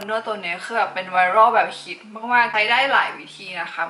นเนอร์ตัวนี้คือแบบเป็นไวรัลแบบฮิตมากๆใช้ได้หลายวิธีนะคะ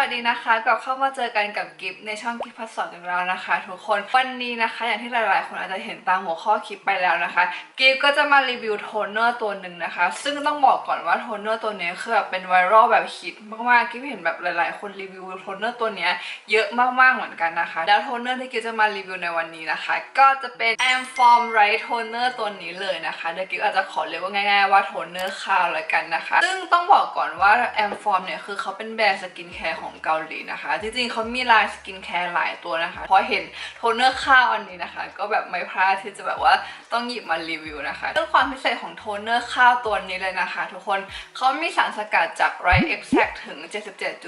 วัสดีนะคะกลับเข้ามาเจอกันกับกิฟในช่องกิฟพัสสอนกันแล้วนะคะ ทุกคนวันนี้นะคะ อย่างที่หลายๆ คนอาจจะเห็นตามหัวข้อคลิปไปแล้วนะคะกิฟก็จะมารีวิวโทนเนอร์ตัวหนึ่งนะคะ ซึ่งต้องบอกก่อนว่าโทนเนอร์ตัวนี้คือแบบเป็นไวรัลแบบฮิตมากๆกิฟเห็นแบบหลาย ๆ คนรีวิวโทนเนอร์ตัวเนี้ยเยอะมากๆเหมือนกันนะคะ แล้วโทนเนอร์ที่กิฟจะมารีวิวในวันนี้นะคะ ก็จะเป็น a m f o r m Right Toner ตัวนี้เลยนะคะเดี๋ยวกิฟอาจจะขอเรียกว่าง่าย ๆ ว่าโทนเนอร์ขาวแล้วกันนะคะ ซึ่งต้องบอกก่อนว่า a m f o r m เนี่ยคือเขาเป็นแบรนด์สกินแคร์ของเกาหลีนะคะ จริงๆเขามีลายสกินแคร์หลายตัวนะคะพอเห็นโทนเนอร์ข้าวอันนี้นะคะ ก็แบบไม่พลาดที่จะแบบว่าต้องหยิบมารีวิวนะคะเรื่องความพิเศษของโทนเนอร์ข้าวตัวนี้เลยนะคะ ทุกคนเขามีสารสกัดจากไรเอ็กแซกถึง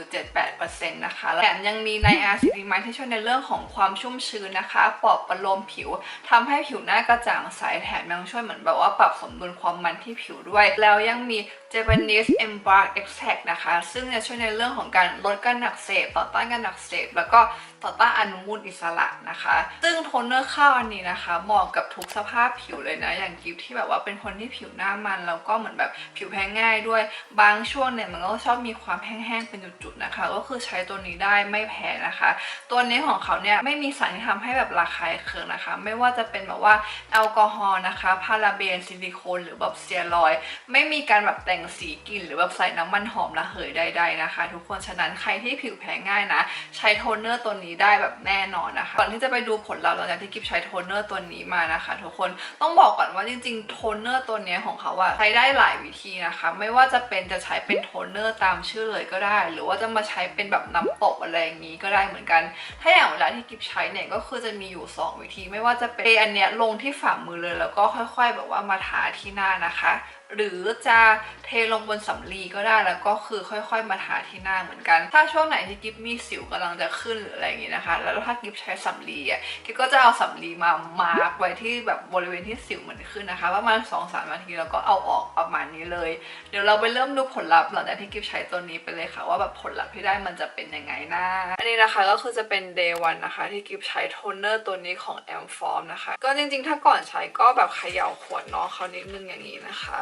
77.78%นะคะแถมยังมีไนอาซิลิมายที่ช่วยในเรื่องของความชุ่มชื้นนะคะปลอบประโลมผิวทำให้ผิวหน้ากระจ่างใสแถมยังช่วยเหมือนแบบว่าปรับสมดุลความมันที่ผิวด้วย แล้วยังมี Japanese Embark Extract นะคะ ซึ่งจะช่วยในเรื่องของการลดการอักเสบต่อต้านการอักเสบแล้วก็ต่อต้านอนุมูลอิสระนะคะ ซึ่งโทนเนอร์ข้าวอันนี้นะคะเหมาะกับทุกสภาพผิวเลยนะ อย่างกิฟที่แบบว่าเป็นคนที่ผิวหน้ามันแล้วก็เหมือนแบบผิวแพ้ง่ายด้วย บางช่วงเนี่ยมันก็ชอบมีความแห้งๆเป็นจุดๆนะคะ ก็คือใช้ตัวนี้ได้ไม่แพ้นะคะ ตัวนี้ของเขาเนี่ยไม่มีสารที่ทำให้แบบระคายเคืองนะคะ ไม่ว่าจะเป็นแบบว่าแอลกอฮอล์นะคะ พาราเบนซิลิโคนหรือแบบเตียรอย ไม่มีการแบบแต่งสีกลิ่นหรือแบบใส่น้ำมันหอมระเหยใดๆนะคะ ทุกคนฉะนั้นใครที่ผิวแพ้ง่ายนะ ใช้โทนเนอร์ตัวนี้ได้แบบแน่นอนนะคะก่อนที่จะไปดูผลลัพธ์หลังจากที่กิฟใช้โทนเนอร์ตัวนี้มานะคะทุกคนต้องบอกก่อนว่าจริงๆโทนเนอร์ตัวนี้ของเขาอะใช้ได้หลายวิธีนะคะ ไม่ว่าจะเป็นจะใช้เป็นโทนเนอร์ตามชื่อเลยก็ได้ หรือว่าจะมาใช้เป็นแบบน้ำตบอะไรอย่างนี้ก็ได้เหมือนกัน ถ้าอย่างเวลาที่กิฟใช้เนี่ยก็คือจะมีอยู่ 2 วิธี ไม่ว่าจะเป็นอันเนี้ยลงที่ฝ่ามือเลยแล้วก็ค่อยๆ แบบว่ามาทาที่หน้านะคะหรือจะเทลงบนสำลีก็ได้แล้วก็คือค่อย ๆ มาทาที่หน้าเหมือนกัน ถ้าาช่วงไหนที่กิฟมีสิวกำลังจะขึ้นหรืออะไรอย่างงี้นะคะ แล้วถ้ากิฟใช้สำลีอะกิฟก็จะเอาสำลีมามาร์กไว้ที่แบบบริเวณที่สิวมือนขึ้นนะคะประมาณ2-3สามนาทีแล้วก็เอาออกประมาณนี้เลย เดี๋ยวเราไปเริ่มดูผลลัพธ์หลังจากที่กิฟใช้ตัวนี้ไปเลยค่ะ ว่าแบบผลลัพธ์ที่ได้มันจะเป็นยังไงนะอันนี้นะคะก็คือจะเป็น day one นะคะ ที่กิฟใช้โทนเนอร์ตัวนี้ของ a m f o r m นะคะ ก็จริงๆ ถ้าก่อนใช้ก็แบบเขย่าขวดน้องเขานิดนึงอย่างนี้นะคะ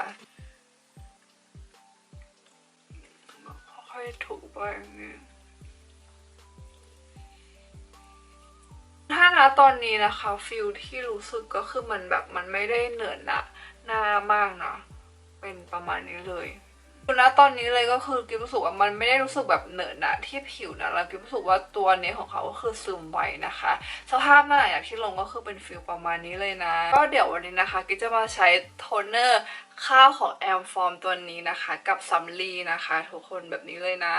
ค่อยถูไปอย่างนี้ถ้านะตอนนี้นะคะฟิลที่รู้สึกก็คือมันแบบมันไม่ได้เหนื่อยหนะหน้ามากนะเป็นประมาณนี้เลย คือณตอนนี้เลยก็คือกิฟรู้สึกว่ามันไม่ได้รู้สึกแบบเหนอะหนะที่ผิวนะแล้วกิฟรู้สึกว่าตัวนี้ของเขาก็คือซึมไวนะคะ สภาพหน้าอย่างที่ลงก็คือเป็นฟิลประมาณนี้เลยนะ ก็เดี๋ยววันนี้นะคะกิฟจะมาใช้โทนเนอร์ข้าวของแอมฟอร์มตัวนี้นะคะ กับซัมลีนะคะ ทุกคนแบบนี้เลยนะ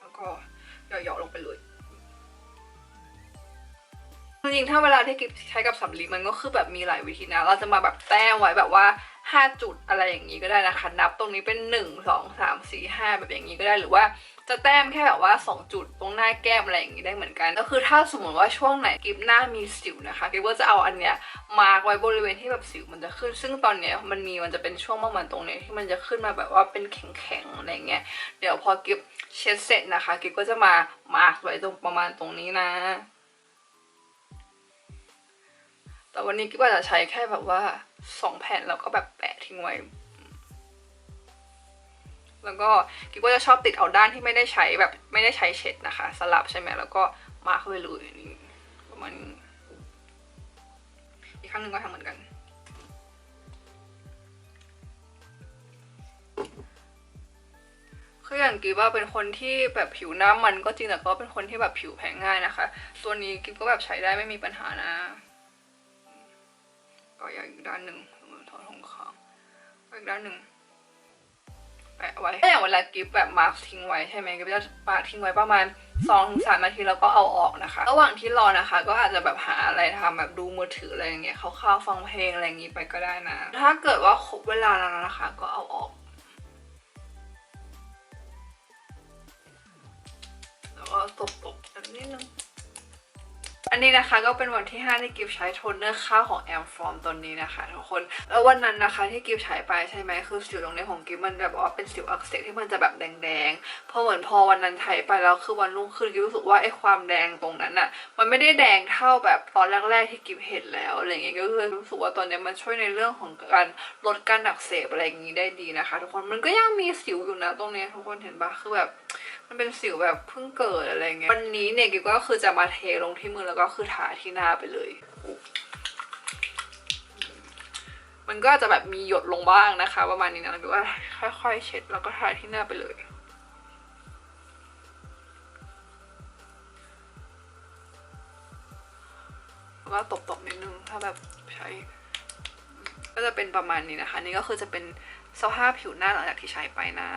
แล้วก็หยาะๆลงไปเลย จริงๆถ้าเวลาที่กิฟใช้กับสำลีมันก็คือแบบมีหลายวิธีนะ เราจะมาแบบแต้มไว้แบบว่า 5 จุดอะไรอย่างนี้ก็ได้นะคะ นับตรงนี้เป็น 1 2 3 4 5 แบบอย่างนี้ก็ได้หรือว่าจะแต้มแค่แบบว่า 2 จุดตรงหน้าแก้มอะไรอย่างนี้ได้เหมือนกัน ก็คือถ้าสมมติว่าช่วงไหนกิฟหน้ามีสิวนะคะกิฟก็จะเอาอันเนี้ยมาไว้บริเวณที่แบบสิวมันจะขึ้น ซึ่งตอนเนี้ยมันมีมันจะเป็นช่วงประมาณตรงเนี้ยที่มันจะขึ้นมาแบบว่าเป็นแข็งๆอะไรเงี้ยเดี๋ยวพอกิฟเช็ดเสร็จนะคะกิฟก็จะมามาร์กไว้ตรงประมาณตรงนี้นะ แต่วันนี้กิ๊บอาจจะใช้แค่แบบว่าสองแผ่นแล้วก็แบบแปะทิ้งไว้ แล้วก็กิ๊บก็จะชอบติดเอาด้านที่ไม่ได้ใช้แบบไม่ได้ใช้เช็ดนะคะ สลับใช่ไหมแล้วก็มาร์คไว้เลยนี่ประมาณนี้อีกครั้งหนึ่งก็ทำเหมือนกันคืออย่างกิ๊บว่าเป็นคนที่แบบผิวหน้ามันก็จริงแต่ก็เป็นคนที่แบบผิวแพ้ง่ายนะคะ ตัวนี้กิ๊บก็แบบใช้ได้ไม่มีปัญหานะ ก็อย่างอีกด้านหนึ่งถอดของข้างอีกด้านหนึ่งแปะไว้ถ้าอย่างเวลากิฟแบบมาร์คทิ้งไว้ใช่ไหมกิฟจะปาทิ้งไว้ประมาณ2อถึงสนาทีแล้วก็เอาออกนะคะ ระหว่างที่รอนะคะ ก็อาจจะแบบหาอะไรทำแบบดูมือถืออะไรอย่างเงี้ยเข้าวๆฟังเพลงอะไรอย่างงี้ไปก็ได้นะ ถ้าเกิดว่าครบเวลาแล้วนะคะ ก็เอาออกแล้วก็ตบๆแบบนิดนึง นนี้นะคะก็เป็นวันที่ 5 ที่กิฟใช้โทนเนอร์ข้าวของแอมฟอร์มตัวนี้นะคะทุกคน แล้ววันนั้นนะคะที่กิฟใช้ไปใช่ไหมคือสิวตรงนี้ของกิฟมันแบบว่าเป็นสิวอักเสบที่มันจะแบบแดงๆ พอเหมือนพอวันนั้นใช้ไปแล้วคือวันรุ่งขึ้นกิฟรู้สึกว่าไอ้ความแดงตรงนั้นอะมันไม่ได้แดงเท่าแบบตอนแรกๆที่กิฟเห็นแล้วอะไรเงี้ยก็คือรู้สึกว่าตอนนี้มันช่วยในเรื่องของการลดการอักเสบอะไรอย่างนี้ได้ดีนะคะ ทุกคนมันก็ยังมีสิวอยู่นะตรงนี้ทุกคนเห็นปะคือแบบ มันเป็นสิวแบบเพิ่งเกิดอะไรเงี้ยวันนี้เนี่ยกิฟก็คือจะมาเทลงที่มือแล้วก็คือทาที่หน้าไปเลย มันก็จะแบบมีหยดลงบ้างนะคะ ประมาณนี้นะแล้วกิฟว่าค่อยๆเช็ดแล้วก็ทาที่หน้าไปเลยก็ตบๆนิดนึงถ้าแบบใช้ ก็จะเป็นประมาณนี้นะคะ นี่ก็คือจะเป็นสภาพผิวหน้าหลังจากที่ใช้ไปนะ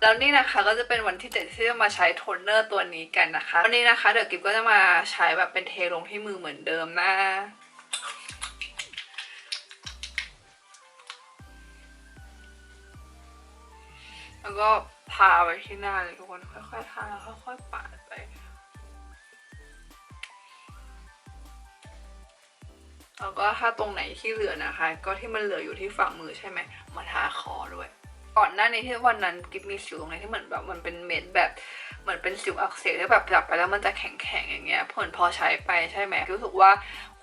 แล้วนี่นะคะก็จะเป็นวันที่เจ็ดที่จะมาใช้โทนเนอร์ตัวนี้กันนะคะ วันนี้นะคะเดี๋ยวกิฟก็จะมาใช้แบบเป็นเทลงที่มือเหมือนเดิมนะแล้วก็ทาไว้ที่หน้าเลยทุกคนค่อยๆทาแล้วค่อยๆปาดไปแล้วก็ถ้าตรงไหนที่เหลือนะคะ ก็ที่มันเหลืออยู่ที่ฝั่งมือใช่ไหมมาทาคอ หน้านี้ที่วันนั้นกิฟมีสิวตรงไหนที่เหมือนแบบมันเป็นเม็ดแบบเหมือนเป็นสิวอักเสบที่แบบจับไปแล้วมันจะแข็งๆอย่างเงี้ยผลพอใช้ไปใช่ไหมรู้สึกว่า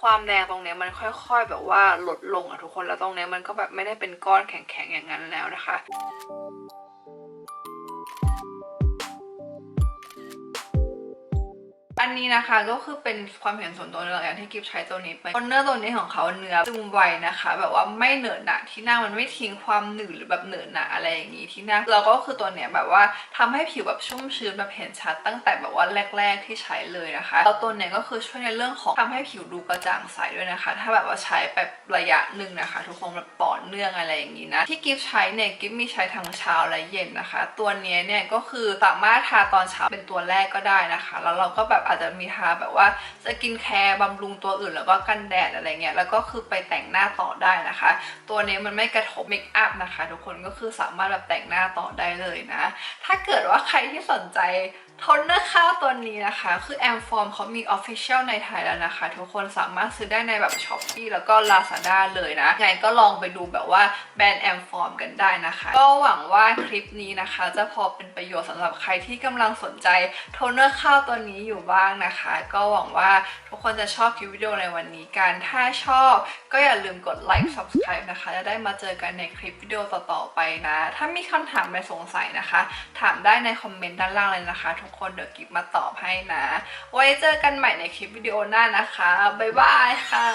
ความแดงตรงเนี้ยมันค่อย ๆ แบบว่าลดลงอะทุกคนแล้วตรงเนี้ยมันก็แบบไม่ได้เป็นก้อนแข็งๆอย่างนั้นแล้วนะคะ อันนี้นะคะก็คือเป็นความเห็นส่วนตัวเลยอย่างที่กิฟใช้ตัวนี้ไปคอนเนอร์ตัวนี้ของเขาเนื้อซึมไวนะคะ แบบว่าไม่เหนอะหนะที่หน้ามันไม่ทิ้งความหนืดหรือแบบเหนอะหนะอะไรอย่างนี้ที่หน้าแล้วก็คือตัวเนี้ยแบบว่าทำให้ผิวแบบชุ่มชื้นแบบเห็นชัด ตั้งแต่แบบว่าแรก ๆที่ใช้เลยนะคะแล้วตัวเนี้ยก็คือช่วยในเรื่องของทำให้ผิวดูกระจ่างใสด้วยนะคะ ถ้าแบบว่าใช้แบบระยะหนึ่งนะคะ ทุกคนแบบต่อเนื่องอะไรอย่างนี้นะที่กิฟใช้เนี่ยกิฟมีใช้ทั้งเช้าและเย็นนะคะ ตัวเนี้ยเนี่ยก็คือสามารถทาตอนเช้าเป็นตัวแรกก็ได้นะคะ แล้วเราก็แบบอาจจะมีทาแบบว่าสกินแคร์บำรุงตัวอื่น แล้วก็กันแดดอะไรเงี้ยแล้วก็คือไปแต่งหน้าต่อได้นะคะ ตัวนี้มันไม่กระทบเมคอัพนะคะ ทุกคนก็คือสามารถแบบแต่งหน้าต่อได้เลยนะ ถ้าเกิดว่าใครที่สนใจ โทนเนอร์ข้าวตัวนี้นะคะ คือแอมฟอร์มเขามี Official ในไทยแล้วนะคะ ทุกคนสามารถซื้อได้ในแบบ s h อ p e e แล้วก็ Lazada เลยนะ ไงก็ลองไปดูแบบว่าแบรนด์แอมฟอร์มกันได้นะคะ ก็หวังว่าคลิปนี้นะคะ จะพอเป็นประโยชน์สำหรับใครที่กำลังสนใจโทนเนอร์ข้าวตัวนี้อยู่บ้างนะคะ ก็หวังว่าทุกคนจะชอบคลิปวิดีโอในวันนี้กัน ถ้าชอบก็อย่าลืมกดไลค์ subscribe นะคะ จะได้มาเจอกันในคลิปวิดีโอต่อๆไปนะ ถ้ามีคำถามอะไรสงสัยนะคะ ถามได้ในคอมเมนต์ด้านล่างเลยนะคะทุกคนเดี๋ยวกิฟมาตอบให้นะ ไว้เจอกันใหม่ในคลิปวิดีโอหน้านะคะ บ๊ายบายค่ะ